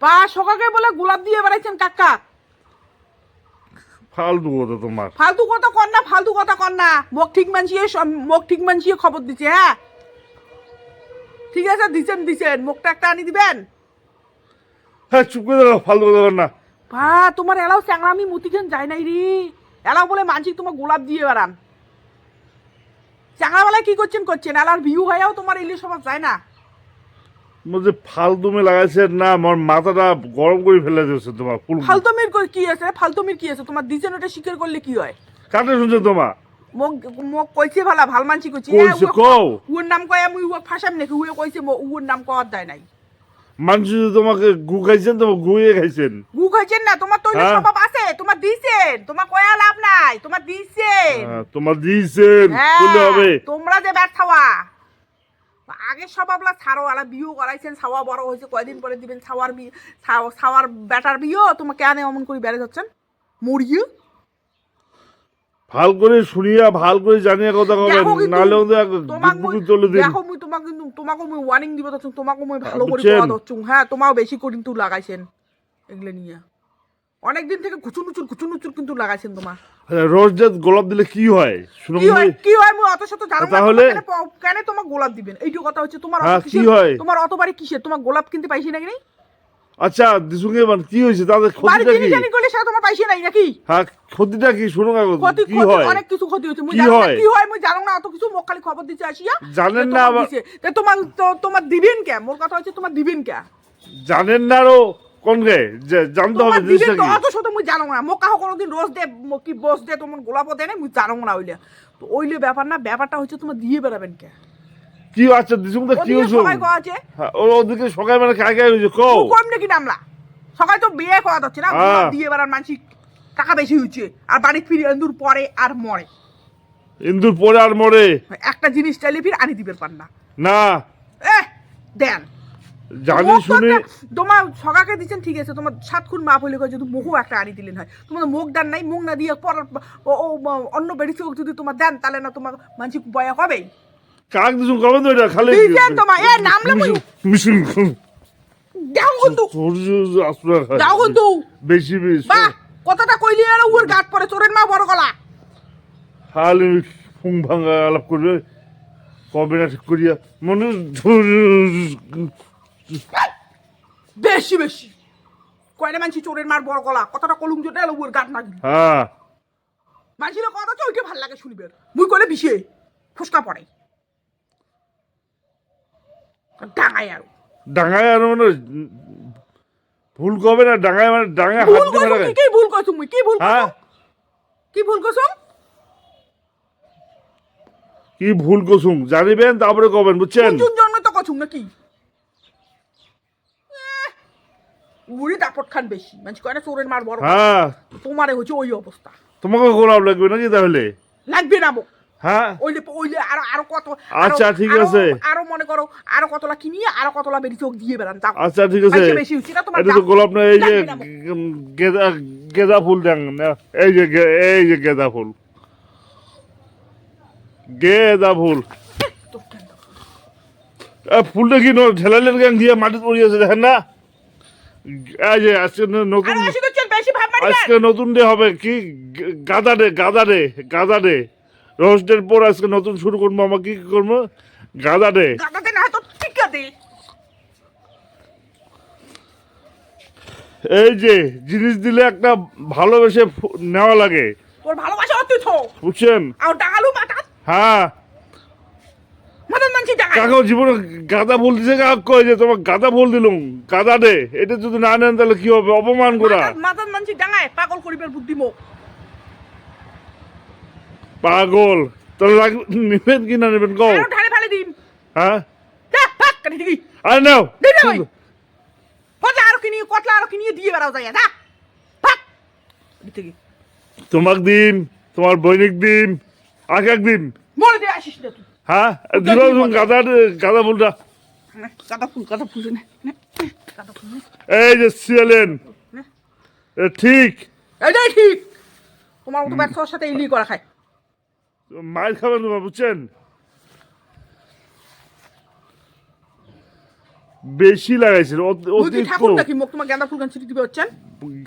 পা সকাকে বলে গোলাপ দিয়ে বেড়াইছেন কাকা। ফালতু কথা তোমার। ফালতু কথা কর না ফালতু কথা কর না। মুখ ঠিক মানছিয়ে সব- মুখ ঠিক মানছিয়ে খবর দিচ্ছে হ্যাঁ? ঠিক আছে দিছেন দিছেন। মুখটা একটা আনি দিবেন? হ্যাঁ চুপ করে দাও ফালতু কথা বল না। ভা তোমার এলাও চ্যাংরামি মুতিখান যায় নাই রে। এলাও বলে মানসিক তোমার গোলাপ দিয়ে বেড়ান। চ্যাংরাবেলায় কি করছেন করছেন? এলার ভিউ হয়েও তোমার ইলিশ সমাজ যায় না। ফালতুমে লাগাইছে। না আমার মাথাটা গরম করে ফেলে দিয়েছে তোমার ফুল ফালতুমির কি আছে? ফালতুমির কি আছে? তোমার দিছেন ওটা স্বীকার করলে কি হয়? কাটে শুনছো তোমার? মোক মোক কইছে ভালা ভালো মানসি কইছে। কইছে, কও। উর নাম কয় আমি উক ফাঁসাম নাকি? উয়ে কইছে উর নাম কওয়ার দেয় নাই। মানুষ তোমাকে গু খাইছেন তোমার গুয়ে খাইছেন। গু খাইছেন না? তোমার তো হ্যাঁ। স্বভাব আছে? তোমার দিছেন? তোমার কয়া লাভ নাই? তোমার দিছেন? হ্যাঁ, তোমার হ্যাঁ, হবে। তোমরা যে খাওয়া আগে সব আপনার ছাড়ো আলা বিয়ে করাইছেন ছাওয়া বড় হয়েছে কয়দিন পরে দিবেন ছাওয়ার বিয়ে ছাও- ছাওয়ার ব্যাটার বিয়ে তোমার কেন এমন করে বেড়ে যাচ্ছেন? মরিয়ে ভালো করে শুনিয়া ভালো করে জানিয়া কথা কবেন নাহলে তোমাক চলে দিন। দেখো মুই তোমাক কিন্তু তোমাকে মুই ওয়ার্নিং দিব তো তোমাকে মুই ভালো করে? কোয়া হ্যাঁ তোমাও বেশি করে কিন্তু লাগাইছেন। এগুলো নিয়ে। অনেকদিন থেকে কুচুর নুচুর কুচুর নুচুর কিন্তু লাগাইছেন তোমার রোজ জাত গোলাপ দিলে কি হয়? শুনো কি হয়? কি হয়? মুই অত শত জানো না। তাহলে? কেন তোমার গোলাপ দিবেন? এইটু কথা হচ্ছে তোমার অত হ্যাঁ, কি হয়? তোমার অত বাড়ি কিসের? তোমার গোলাপ কিনতে পাইছি নাকি নাই আচ্ছা দিসুঙ্গে মান কি হয়েছে? তাদের ক্ষতিটা কি? জানি করলে সেটা তোমার পাইছি নাই নাকি? হ্যাঁ ক্ষতিটা কি? শুনো না ক্ষতি কি হয়? অনেক কিছু ক্ষতি হচ্ছে মুই জানো না? কি হয়? মুই জানো না অত কিছু। মোক খালি খবর দিতে আসিয়া। জানেন না আবার- তোমার তো- তোমার দিবেন কে? মোর কথা হচ্ছে তোমার দিবেন কে? জানেন না আরও। কোন গে যে জানতে হবে জিনিসটা তো কি অত শত মুই জানো না। মোক কোনোদিন রোজ দে মোক কি বস দে তোমার গোলাপও দেয় না মুই জানো না ওইলে তো ওইলে ব্যাপার না ব্যাপারটা হচ্ছে তোমার দিয়ে বেড়াবেন কে। কি আচ্ছা দিসুঙ্গে কি ওদিকে হয়েছে সবাই কওয়া আছে। হ্যাঁ, ও ওদিকে সকাল মানে কাকে হয়েছে কও। কম নাকি নামলা সকালে তো বিয়ে করা যাচ্ছে না। দিয়ে বেড়ার মানসিক টাকা বেশি হচ্ছে আর বাড়ি ফিরে এন্দুর পরে আর মরে ইন্দুর পরে আর মরে একটা জিনিস চাইলে ফির আনি দিবেন পান না। না এ দেন। জানি শুনি তোমার সকাকে দিচ্ছেন ঠিক আছে তোমার সাত খুন মাপ হইলে কয় যদি মুখও একটা আনি দিলেন হয়। তোমার মুখ দেন নাই মুখ না দিয়ে পর অন্য বেরিয়েছে যদি তোমার দেন তাহলে না তোমার মানসিক বয়া হবেই। কাক দিসুন কবে তো এটা খালি দিছেন তোমার, এ নামলে মিশন দেও কিন্তু। যাও কিন্তু। বেশি বেশি। কথাটা কইলি আর ওর গাট পরে চোরের মা বড় গলা। খালি ফুং ভাঙা আলাপ করবে কবে না ঠিক করিয়া। মনে বেশি বেশি। কয়না মানসি চোরের মার বড় গলা? কথাটা কলুম জোটে এলো ওর গাট না দিল হ্যাঁ। মানসির কথা হচ্ছে ওইটা ভালো লাগে শুনবে। মুই কইলে বিষে ফুসকা পড়ে। ডাঙাই আর। ডাঙায় আর মানে ভুল কবে না ডাঙায় মানে ডাঙায় হাত ভুল দিয়ে কি ভুল কইছো মুই? কি ভুল কইছো? হ্যাঁ। কি ভুল কইছো? কি ভুল কসুম? জানিবেন তারপরে কবেন বুঝছেন? জন্মে তো কইছো নাকি? বুড়ি দাপট খান বেশি। মানে কয়না চোরের মার বড়। হ্যাঁ। তোমারে হচ্ছে ওই অবস্থা। তোমাকে গোলাপ লাগবে নাকি তাহলে? লাগবে না হ্যাঁ। ওইলে ওইলে আরও আরও কত আচ্ছা, ঠিক আছে। আরও মনে করো আরও কতলা কিনিয়ে আরও কতলা বেরিয়ে চোখ দিয়ে বেড়ান তাও আচ্ছা ঠিক আছে। বেশি হচ্ছে না তোমার এটা তো গোলাপ না এই যে না গেদা গেদা ফুল দেন না এই যে এই যে গেদা ফুল। গেদা ফুল। কেন ফুলটা কি ন- ঢেলালের গান দিয়ে মাটি পড়িয়েছে দেখেন না? যে আজকে নতুন আজকে নতুন ডে হবে। কি গাদা ডে গাদা ডে গাদা ডে। রোজ ডের পর আজকে নতুন শুরু করব আমার কি করব? গাদা ডে। দে। এই যে জিনিস দিলে একটা ভালোবেসে নেওয়া লাগে। বুঝছেন? হ্যাঁ। কাকাও জীবনে গাদা ফুল দিছে কাক কয় যে তোমার গাদা ফুল দিলুম গাদা ডে এটা যদি না নেন তাহলে কি হবে? অপমান করা। মাথার- মানছি ডাঙাই পাগল করিবার বুদ্ধি মোক। পাগল। তাহলে লাগ- নেবেন কি না নেবেন? কও। ঢালে ফেলে দিন হ্যাঁ? কাটি দিবি। আরে নাও। দে আরও কিনিয়ে কতলা আরও কিনিয়ে দিয়ে বেড়াও দিতে তোমাক দিন তোমার বৈনিক দিন আগে একদিন মরে দিয়ে আসিস না তুই। হ্যাঁ? দিল গাদা গাদা ফুলটা। গাঁদা ফুল গাঁদা ফুল নে, এই যে সিয়ালেন। ঠিক। এইটাই ঠিক। তোমার মতো সাথে ইলি করা খায়। মায়ের খাবেন তোমার বুঝছেন? বেশি তোমার গাঁদা ফুল দিবে হচ্ছেন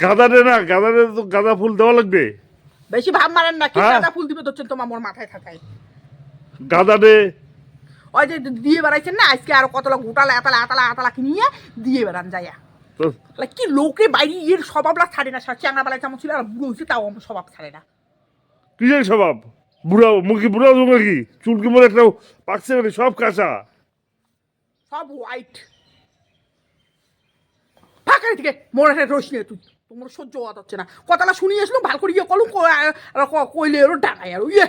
গাঁদারে না গাঁদারে তো গাঁদা ফুল দেওয়া লাগবে। বেশি ভাব মারেন না কি হ্যাঁ। গাঁদা ফুল দিবে হচ্ছেন তোমার মোর মাথায় থাকায়। গাঁদারে ওই যে দিয়ে বেড়াইছেন না আজকে আরও কতলা গোটালা এতলা এতলা এতলা কিনিয়ে দিয়ে বেড়ান যাইয়া। তো কি লোকে বাইরে এর স্বভাবলা ছাড়ে না চ্যাংরা বেলায় কেমন ছিল আর বুড়ো হয়েছে তাও আমার স্বভাব ছাড়ে না। কিসের স্বভাব? বুড়া মুখি বুড়া জমে কি চুলকি মরে একটা পাকছে নাকি? সব কাঁচা। সব হোয়াইট ফাঁকা থেকে মোর একটা রোশ নিয়ে তুই। তোমার সহ্য হওয়া হচ্ছে না। কথাটা শুনিয়ে আসলো ভালো করে ইয়ে কলম কইলে এরও ডাঙাই আর ইয়ে।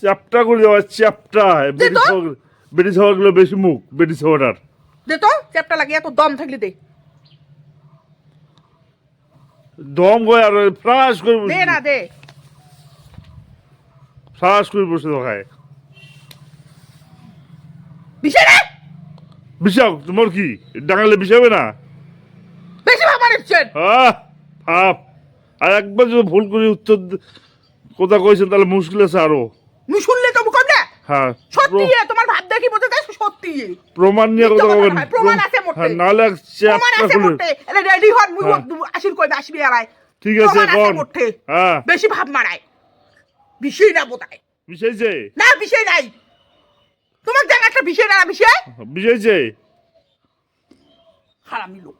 চ্যাপটা করে দেওয়া চ্যাপটা। বেডি ছাওয়াগুলো বেশি মুখ বেডি ছাওয়াটার দে তো চ্যাপটা লাগিয়ে এত দম থাকলে দে। দম গয় আর ফ্রাস করে দে না দে। ফ্রাস করে বসে দেখায়। বিষয় না। বিষাও তোমার কি? ডাঙালে বিষাবে না? বেশি ভাব মারিচ্ছেন আহ ভাব। আর একবার যদি ভুল করে উত্তর কথা কইছেন তাহলে মুশকিল আছে আরও। মুই শুনলে তো না। হ্যাঁ সত্যি তোমার ভাব দেখি যায় সত্যি প্রমাণ নিয়ে কথা বলবেন। প্রমাণ আছে মোটে। হ্যাঁ এক প্রমাণ আছে খুলে মোটে। এলে রেডি হন মুই হ্যাঁ। আসিল কইবে আসবি আড়াই ঠিক আছে কোন হ্যাঁ। বেশি ভাব মারায়। বিষয় না বোধহয় বিষাইছে না বিষয় নাই। তোমার দেখ একটা বিষয় না বিষয়? বিষাইছে হারামি লোক।